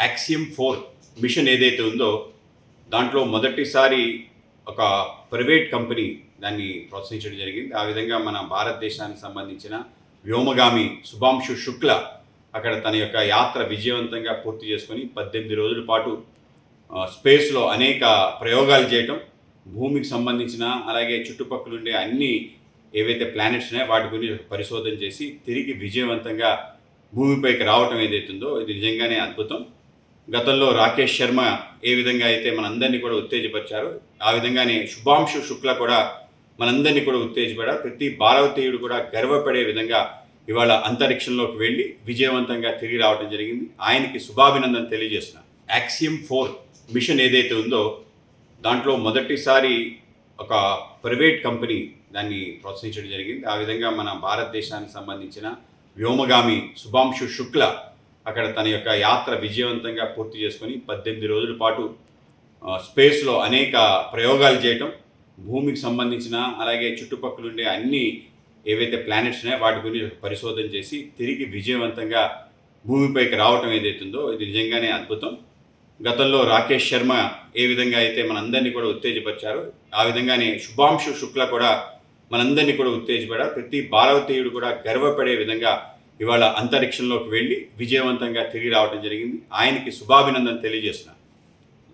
Axiom four machine ఏదైతే ఉందో దాంట్లో మొదటిసారి ఒక ప్రైవేట్ కంపెనీ దాన్ని ప్రోత్సహించడం జరిగింది. ఆ విధంగా మన భారతదేశానికి సంబంధించిన వ్యోమగామి శుభాంశు శుక్ల అక్కడ తన యొక్క యాత్ర విజయవంతంగా పూర్తి చేసుకొని పద్దెనిమిది రోజుల పాటు స్పేస్లో అనేక ప్రయోగాలు చేయటం భూమికి సంబంధించిన అలాగే చుట్టుపక్కల ఉండే అన్ని ఏవైతే ప్లానెట్స్ ఉన్నాయో వాటి గురించి పరిశోధన చేసి తిరిగి విజయవంతంగా భూమిపైకి రావటం ఏదైతుందో ఇది నిజంగానే అద్భుతం. గతంలో రాకేష్ శర్మ ఏ విధంగా అయితే మనందరినీ కూడా ఉత్తేజపరిచారు ఆ విధంగానే శుభాంశు శుక్ల కూడా మనందరినీ కూడా ఉత్తేజపడారు. ప్రతి భారతీయుడు కూడా గర్వపడే విధంగా ఇవాళ అంతరిక్షంలోకి వెళ్ళి విజయవంతంగా తిరిగి రావడం జరిగింది. ఆయనకి శుభాభినందన తెలియజేస్తున్నా. యాక్సియం ఫోర్ మిషన్ ఏదైతే ఉందో దాంట్లో మొదటిసారి ఒక ప్రైవేట్ కంపెనీ దాన్ని ప్రోత్సహించడం జరిగింది. ఆ విధంగా మన భారతదేశానికి సంబంధించిన వ్యోమగామి శుభాంశు శుక్ల అక్కడ తన యొక్క యాత్ర విజయవంతంగా పూర్తి చేసుకొని పద్దెనిమిది రోజుల పాటు స్పేస్లో అనేక ప్రయోగాలు చేయటం భూమికి సంబంధించిన అలాగే చుట్టుపక్కల ఉండే అన్ని ఏవైతే ప్లానెట్స్ ఉన్నాయో వాటి గురించి పరిశోధన చేసి తిరిగి విజయవంతంగా భూమిపైకి రావటం ఏదైతుందో ఇది నిజంగానే అద్భుతం. గతంలో రాకేష్ శర్మ ఏ విధంగా అయితే మనందరినీ కూడా ఉత్తేజపరిచారు ఆ విధంగానే శుభాంశు శుక్ల కూడా మనందరినీ కూడా ఉత్తేజపడారు. ప్రతి భారతీయుడు కూడా గర్వపడే విధంగా ఇవాళ అంతరిక్షంలోకి వెళ్ళి విజయవంతంగా తిరిగి రావడం జరిగింది. ఆయనకి శుభాభినందన తెలియజేస్తున్నాను.